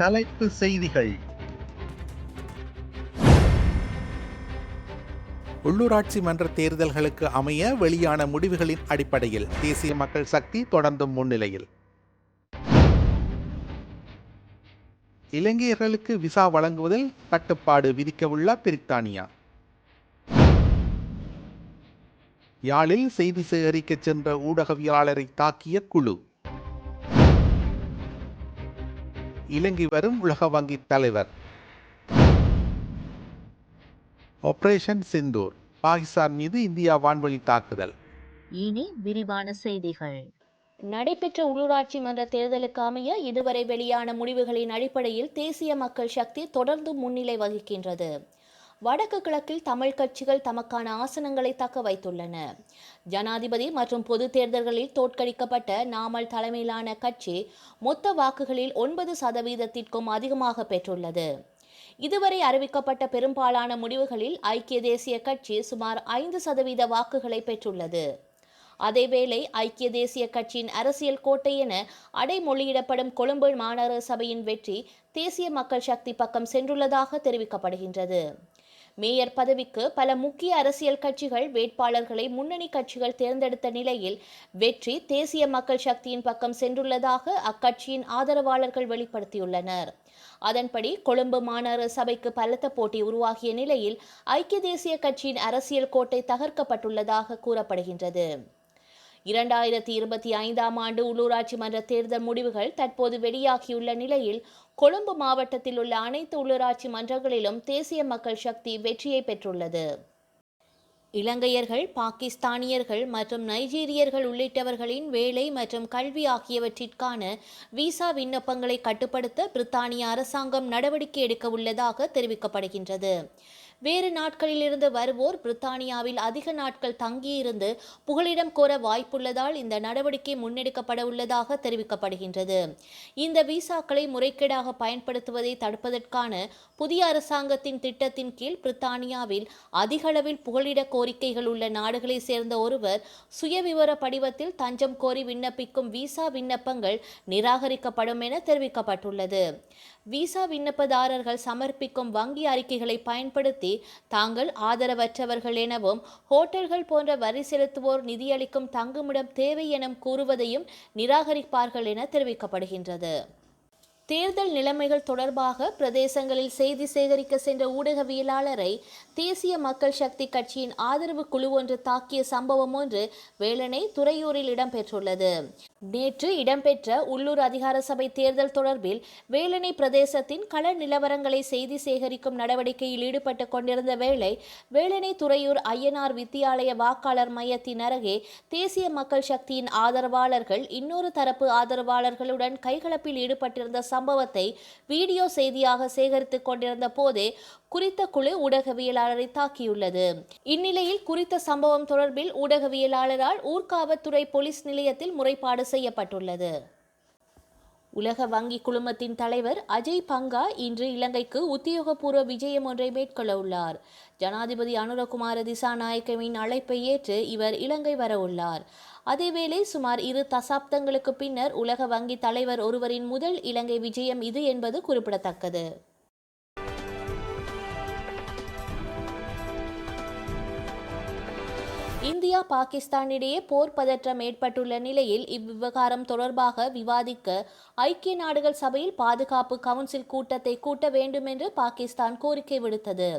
தலைப்பு செய்திகள். உள்ளூராட்சி மன்ற தேர்தல்களுக்கு அமைய வெளியான முடிவுகளின் அடிப்படையில் தேசிய மக்கள் சக்தி தொடர்ந்தும் முன்னிலையில். இலங்கையர்களுக்கு விசா வழங்குவதில் கட்டுப்பாடு விதிக்கவுள்ள பிரித்தானியா. யாழில் செய்தி சேகரிக்கச் சென்ற ஊடகவியலாளரை தாக்கிய குழு. இலங்கை வரும் உலக வங்கி தலைவர். ஆபரேஷன் சிந்தூர் பாகிஸ்தான் மீது இந்தியா வான்வழி தாக்குதல். இனி விரிவான செய்திகள். நடைபெற்ற உள்ளூராட்சி மன்ற தேர்தலுக்கு அமைய இதுவரை வெளியான முடிவுகளின் அடிப்படையில் தேசிய மக்கள் சக்தி தொடர்ந்து முன்னிலை வகிக்கின்றது. வடக்கு கிழக்கில் தமிழ் கட்சிகள் தமக்கான ஆசனங்களை தக்க வைத்துள்ளன. ஜனாதிபதி மற்றும் பொது தேர்தல்களில் தோற்கடிக்கப்பட்ட நாமல் தலைமையிலான கட்சி மொத்த வாக்குகளில் ஒன்பது சதவீதத்திற்கும் அதிகமாக பெற்றுள்ளது. இதுவரை அறிவிக்கப்பட்ட பெரும்பாலான முடிவுகளில் ஐக்கிய தேசிய கட்சி சுமார் ஐந்து சதவீத வாக்குகளை பெற்றுள்ளது. அதேவேளை ஐக்கிய தேசிய கட்சியின் அரசியல் கோட்டை என அடைமொழியிடப்படும் கொழும்பு மாநகர சபையின் வெற்றி தேசிய மக்கள் சக்தி பக்கம் சென்றுள்ளதாக தெரிவிக்கப்படுகின்றது. மேயர் பதவிக்கு பல முக்கிய அரசியல் கட்சிகள் வேட்பாளர்களை முன்னணி கட்சிகள் தேர்ந்தெடுத்த நிலையில் வெற்றி தேசிய மக்கள் சக்தியின் பக்கம் சென்றுள்ளதாக அக்கட்சியின் ஆதரவாளர்கள் வெளிப்படுத்தியுள்ளனர். அதன்படி கொழும்பு மாநகர சபைக்கு பலத்த போட்டி உருவாகிய நிலையில் ஐக்கிய தேசிய கட்சியின் அரசியல் கோட்டை தகர்க்கப்பட்டுள்ளதாக கூறப்படுகின்றது. இரண்டாயிரத்தி இருபத்தி ஐந்தாம் ஆண்டு உள்ளூராட்சி மன்ற தேர்தல் முடிவுகள் தற்போது வெளியாகியுள்ள நிலையில் கொழும்பு மாவட்டத்தில் உள்ள அனைத்து உள்ளூராட்சி மன்றங்களிலும் தேசிய மக்கள் சக்தி வெற்றியை பெற்றுள்ளது. இலங்கையர்கள் பாகிஸ்தானியர்கள் மற்றும் நைஜீரியர்கள் உள்ளிட்டவர்களின் வேலை மற்றும் கல்வி ஆகியவற்றிற்கான விசா விண்ணப்பங்களை கட்டுப்படுத்த பிரித்தானிய அரசாங்கம் நடவடிக்கை எடுக்க உள்ளதாக தெரிவிக்கப்படுகின்றது. வேறு நாட்களிலிருந்து வருவோர் பிரித்தானியாவில் அதிக நாட்கள் தங்கியிருந்து புகலிடம் கோர வாய்ப்புள்ளதால் இந்த நடவடிக்கை முன்னெடுக்கப்பட உள்ளதாக தெரிவிக்கப்படுகின்றது. இந்த விசாக்களை முறைகேடாக பயன்படுத்துவதை தடுப்பதற்கான புதிய அரசாங்கத்தின் திட்டத்தின் கீழ் பிரித்தானியாவில் அதிகளவில் புகலிட கோரிக்கைகள் உள்ள நாடுகளை சேர்ந்த ஒருவர் சுயவிவர படிவத்தில் தஞ்சம் கோரி விண்ணப்பிக்கும் விசா விண்ணப்பங்கள் நிராகரிக்கப்படும் என தெரிவிக்கப்பட்டுள்ளது. விசா விண்ணப்பதாரர்கள் சமர்ப்பிக்கும் வங்கி அறிக்கைகளை பயன்படுத்தி தாங்கள் ஆதரவற்றவர்கள் எனவும் ஹோட்டல்கள் போன்ற வரி செலுத்துவோர் நிதியளிக்கும் தங்குமிடம் தேவை என கூறுவதையும் நிராகரிப்பார்கள் என தெரிவிக்கப்படுகின்றது. தேர்தல் நிலைமைகள் தொடர்பாக பிரதேசங்களில் செய்தி சேகரிக்க சென்ற ஊடகவியலாளரை தேசிய மக்கள் சக்தி கட்சியின் ஆதரவு குழு ஒன்று தாக்கிய சம்பவம் ஒன்று வேலனை துறையூரில் இடம்பெற்றுள்ளது. நேற்று இடம்பெற்ற உள்ளூர் அதிகார சபை தேர்தல் தொடர்பில் வேலனை பிரதேசத்தின் கள நிலவரங்களை செய்தி சேகரிக்கும் நடவடிக்கையில் ஈடுபட்டு கொண்டிருந்த வேளை வேலணை துறையூர் ஐயனார் வித்தியாலய வாக்காளர் மையத்தின் அருகே தேசிய மக்கள் சக்தியின் ஆதரவாளர்கள் இன்னொரு தரப்பு ஆதரவாளர்களுடன் கைகலப்பில் ஈடுபட்டிருந்த சம்பவத்தை வீடியோ செய்தியாக சேகரித்துக் கொண்டிருந்த போதே குறித்த குழு ஊடகவியலாளரை தாக்கியுள்ளது. இந்நிலையில் குறித்த சம்பவம் தொடர்பில் ஊடகவியலாளரால் ஊர்காவத்துறை போலீஸ் நிலையத்தில் முறைப்பாடு செய்யப்பட்டுள்ளது. உலக வங்கி குழுமத்தின் தலைவர் அஜய் பங்கா இன்று இலங்கைக்கு உத்தியோகபூர்வ விஜயம் ஒன்றை மேற்கொள்ள உள்ளார். ஜனாதிபதி அனுரகுமார திசாநாயக்கவின் அழைப்பை ஏற்று இவர் இலங்கை வரவுள்ளார் அதேவேளை சுமார் இரு தசாப்தங்களுக்கு பின்னர் உலக வங்கி தலைவர் ஒருவரின் முதல் இலங்கை விஜயம் இது என்பது குறிப்பிடத்தக்கது. இந்தியா பாகிஸ்தான் இடையே போர் பதற்றம் ஏற்பட்டுள்ள நிலையில் இவ்விவகாரம் தொடர்பாக விவாதிக்க ஐக்கிய நாடுகள் சபையில் பாதுகாப்பு கவுன்சில் கூட்டத்தை கூட்ட வேண்டும் என்று பாகிஸ்தான் கோரிக்கை விடுத்தது.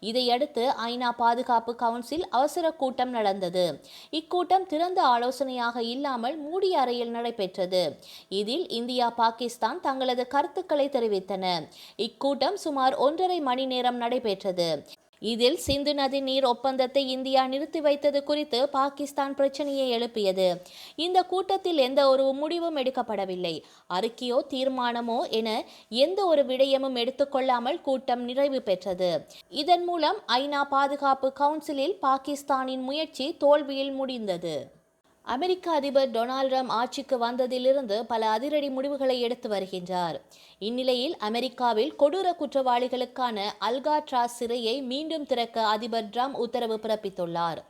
இதையடுத்து ஐநா பாதுகாப்பு கவுன்சில் அவசர கூட்டம் நடந்தது. இக்கூட்டம் திறந்த ஆலோசனையாக இல்லாமல் மூடிய அறையில் நடைபெற்றது. இதில் இந்தியா பாகிஸ்தான் தங்களது கருத்துக்களை தெரிவித்தன. இக்கூட்டம் சுமார் ஒன்றரை மணி நேரம் நடைபெற்றது. இதில் சிந்து நதி நீர் ஒப்பந்தத்தை இந்தியா நிறுத்தி வைத்தது குறித்து பாகிஸ்தான் பிரச்சனையை எழுப்பியது. இந்த கூட்டத்தில் எந்த ஒரு முடிவும் எடுக்கப்படவில்லை. அறிக்கையோ தீர்மானமோ என எந்த ஒரு விடயமும் எடுத்துக்கொள்ளாமல் கூட்டம் நிறைவு பெற்றது. இதன் மூலம் ஐநா பாதுகாப்பு கவுன்சிலில் பாகிஸ்தானின் முயற்சி தோல்வியில் முடிந்தது. அமெரிக்க அதிபர் டொனால்ட் ட்ரம்ப் ஆட்சிக்கு வந்ததிலிருந்து பல அதிரடி முடிவுகளை எடுத்து வருகின்றார். இந்நிலையில் அமெரிக்காவில் கொடூர குற்றவாளிகளுக்கான அல்காட்ராஸ் சிறையை மீண்டும் திறக்க அதிபர் ட்ரம்ப் உத்தரவு பிறப்பித்துள்ளார்.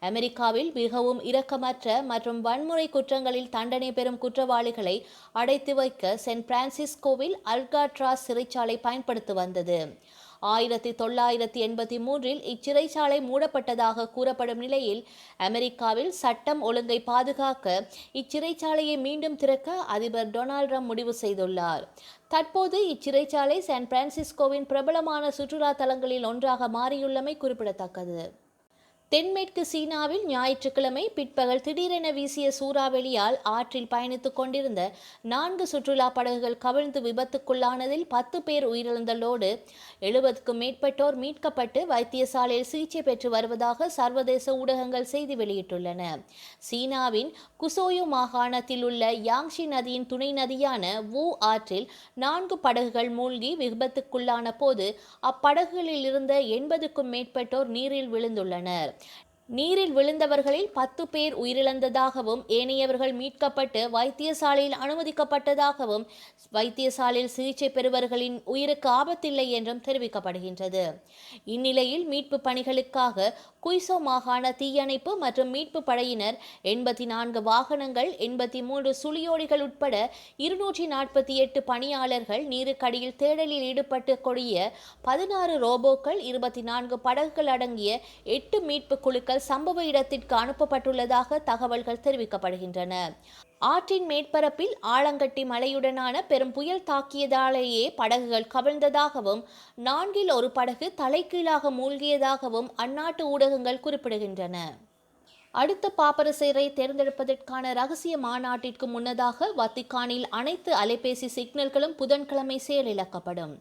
அமெரிக்காவில் மிகவும் இரக்கமற்ற மற்றும் வன்முறை குற்றங்களில் தண்டனை பெறும் குற்றவாளிகளை அடைத்து வைக்க சென் பிரான்சிஸ்கோவில் அல்காட்ராஸ் சிறைச்சாலை பயன்படுத்தி வந்தது. ஆயிரத்தி தொள்ளாயிரத்தி எண்பத்தி மூன்றில் இச்சிறைச்சாலை மூடப்பட்டதாக கூறப்படும் நிலையில் அமெரிக்காவில் சட்டம் ஒழுங்கை பாதுகாக்க இச்சிறைச்சாலையை மீண்டும் திறக்க அதிபர் டொனால்ட் ட்ரம்ப் முடிவு செய்துள்ளார். தற்போது இச்சிறைச்சாலை சான் பிரான்சிஸ்கோவின் பிரபலமான சுற்றுலா தலங்களில் ஒன்றாக மாறியுள்ளமை குறிப்பிடத்தக்கது. தென்மேற்கு சீனாவில் ஞாயிற்றுக்கிழமை பிற்பகல் திடீரென வீசிய சூறாவளியால் ஆற்றில் பயணித்துக் கொண்டிருந்த நான்கு சுற்றுலா படகுகள் கவிழ்ந்து விபத்துக்குள்ளானதில் பத்து பேர் உயிரிழந்ததோடு எழுபதுக்கும் மேற்பட்டோர் மீட்கப்பட்டு வைத்தியசாலையில் சிகிச்சை பெற்று வருவதாக சர்வதேச ஊடகங்கள் செய்தி வெளியிட்டுள்ளன. சீனாவின் குசோயு மாகாணத்தில் உள்ள யாங்ஷி நதியின் துணை நதியான வு ஆற்றில் நான்கு படகுகள் மூழ்கி விபத்துக்குள்ளான போது அப்படகுகளில் இருந்த எண்பதுக்கும் மேற்பட்டோர் நீரில் விழுந்துள்ளனர். நீரில் விழுந்தவர்களில் பத்து பேர் உயிரிழந்ததாகவும் ஏனையவர்கள் மீட்கப்பட்டு வைத்தியசாலையில் அனுமதிக்கப்பட்டதாகவும் வைத்தியசாலையில் சிகிச்சை பெறுவர்களின் உயிருக்கு ஆபத்தில்லை என்றும் தெரிவிக்கப்படுகின்றது. இந்நிலையில் மீட்பு பணிகளுக்காக குய்சோ மாகாண தீயணைப்பு மற்றும் மீட்பு படையினர் எண்பத்தி நான்கு வாகனங்கள் எண்பத்தி மூன்று சுழியோடிகள் உட்பட இருநூற்றி நாற்பத்தி எட்டு பணியாளர்கள் நீருக்கடியில் தேடலில் ஈடுபட்டு கொடிய பதினாறு ரோபோக்கள் இருபத்தி நான்கு படகுகள் அடங்கிய எட்டு மீட்பு குழுக்கள் சம்பவ இடத்திற்கு அனுப்பப்பட்டுள்ளதாக தகவல்கள் தெரிவிக்கப்படுகின்றன. ஆற்றின் மேற்பரப்பில் ஆலங்கட்டி மலையுடனான பெரும் புயல் தாக்கியதாலேயே படகுகள் கவிழ்ந்ததாகவும் நான்கில் ஒரு படகு தலைகீழாக மூழ்கியதாகவும் அந்நாட்டு ஊடகங்கள் குறிப்பிடுகின்றன. அடுத்த பாப்பரசரை தேர்ந்தெடுப்பதற்கான ரகசிய மாநாட்டிற்கு முன்னதாக வத்திக்கானில் அனைத்து அலைபேசி சிக்னல்களும் புதன்கிழமை செயலிழக்கப்படும்.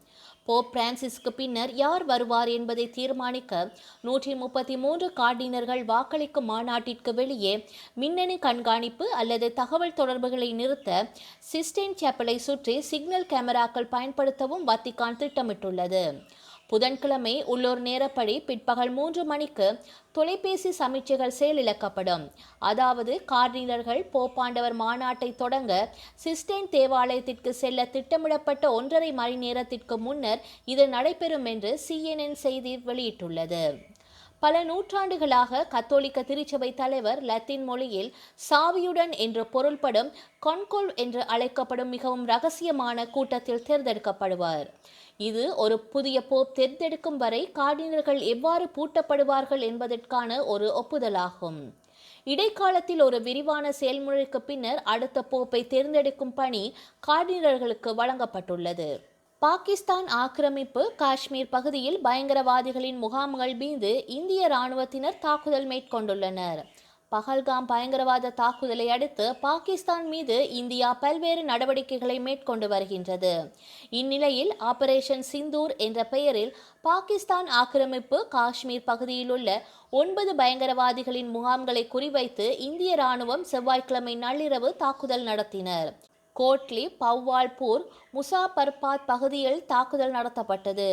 போப் பிரான்சிஸ்க்கு பின்னர் யார் வருவார் என்பதை தீர்மானிக்க நூற்றி முப்பத்தி மூன்று கார்டினர்கள் வாக்களிக்கும் மாநாட்டிற்கு வெளியே மின்னணு கண்காணிப்பு அல்லது தகவல் தொடர்புகளை நிறுத்த சிஸ்டைன் சேப்பலை சுற்றி சிக்னல் கேமராக்கள் பயன்படுத்தவும் வத்திக்கான் திட்டமிட்டுள்ளது. புதன்கிழமை உள்ளூர் நேரப்படி பிற்பகல் மூன்று மணிக்கு தொலைபேசி சமீட்சைகள் செயலிழக்கப்படும். அதாவது கார்டினர்கள் போப்பாண்டவர் மாநாட்டை தொடங்க சிஸ்டைன் தேவாலயத்திற்கு செல்ல திட்டமிடப்பட்ட ஒன்றரை மணி நேரத்திற்கு முன்னர் இது நடைபெறும் என்று சிஎன்என் செய்தி வெளியிட்டுள்ளது. பல நூற்றாண்டுகளாக கத்தோலிக்க திருச்சபை தலைவர் லத்தீன் மொழியில் சாவியுடன் என்று பொருள்படும் கொன்கோல் என்று அழைக்கப்படும் மிகவும் ரகசியமான கூட்டத்தில் தேர்ந்தெடுக்கப்படுவார். இது ஒரு புதிய போப் தேர்ந்தெடுக்கும் வரை கார்டினர்கள் எவ்வாறு பூட்டப்படுவார்கள் என்பதற்கான ஒரு ஒப்புதலாகும். இடைக்காலத்தில் ஒரு விரிவான செயல்முறைக்கு பின்னர் அடுத்த போப்பை தேர்ந்தெடுக்கும் பணி கார்டினர்களுக்கு வழங்கப்பட்டுள்ளது. பாகிஸ்தான் ஆக்கிரமிப்பு காஷ்மீர் பகுதியில் பயங்கரவாதிகளின் முகாம்கள் மீது இந்திய ராணுவத்தினர் தாக்குதல் மேற்கொண்டுள்ளனர். பஹல்காம் பயங்கரவாத தாக்குதலை அடுத்து பாகிஸ்தான் மீது இந்தியா பல்வேறு நடவடிக்கைகளை மேற்கொண்டு வருகின்றது. இந்நிலையில் ஆபரேஷன் சிந்தூர் என்ற பெயரில் பாகிஸ்தான் ஆக்கிரமிப்பு காஷ்மீர் பகுதியில் உள்ள ஒன்பது பயங்கரவாதிகளின் முகாம்களை குறிவைத்து இந்திய ராணுவம் செவ்வாய்க்கிழமை நள்ளிரவு தாக்குதல் நடத்தினர். கோட்லி பவ்வால்பூர் முசாபர்பாத் பகுதியில் தாக்குதல் நடத்தப்பட்டது.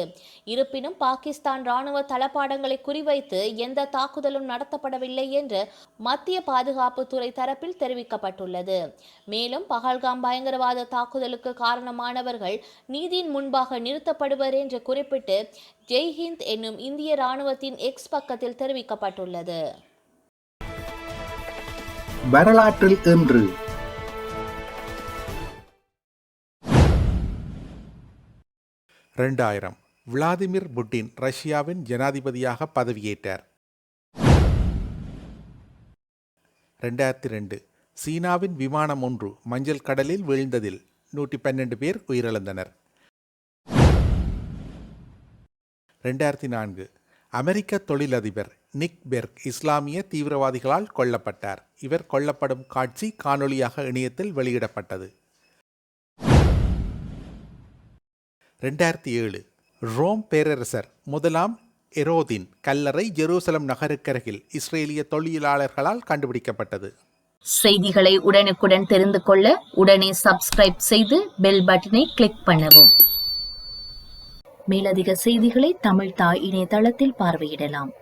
இருப்பினும் பாகிஸ்தான் ராணுவ தளபாடங்களை குறிவைத்து எந்த தாக்குதலும் நடத்தப்படவில்லை என்று மத்திய பாதுகாப்புத்துறை தரப்பில் தெரிவிக்கப்பட்டுள்ளது. மேலும் பகல்காம் பயங்கரவாத தாக்குதலுக்கு காரணமானவர்கள் நீதியின் முன்பாக நிறுத்தப்படுவர் என்று குறிப்பிட்டு ஜெய்ஹிந்த் என்னும் இந்திய ராணுவத்தின் எக்ஸ் பக்கத்தில் தெரிவிக்கப்பட்டுள்ளது. வரலாற்றில் இன்று ரெண்டாயிரம். விளாதிமிர் புட்டின் ரஷ்யாவின் ஜனாதிபதியாக பதவியேற்றார். ரெண்டாயிரத்தி ரெண்டு. சீனாவின் விமானம் ஒன்று மஞ்சள் கடலில் வீழ்ந்ததில் நூற்றி பன்னெண்டு பேர் உயிரிழந்தனர். ரெண்டாயிரத்தி நான்கு. அமெரிக்க தொழிலதிபர் நிக் பெர்க் இஸ்லாமிய தீவிரவாதிகளால் கொல்லப்பட்டார். இவர் கொல்லப்படும் காட்சி காணொளியாக இணையத்தில் வெளியிடப்பட்டது. ரெண்டாயிரத்தி ஏழு ரோம் பேரரசர் முதலாம் எரோதின் கல்லறை ஜெருசலம் நகருக்கருகில் இஸ்ரேலிய தொழிலாளர்களால் கண்டுபிடிக்கப்பட்டது. செய்திகளை உடனுக்குடன் தெரிந்து கொள்ள உடனே சப்ஸ்கிரைப் செய்து பெல் பட்டனை கிளிக் பண்ணவும். மேலதிக செய்திகளை தமிழ் தாய் இணையதளத்தில் பார்வையிடலாம்.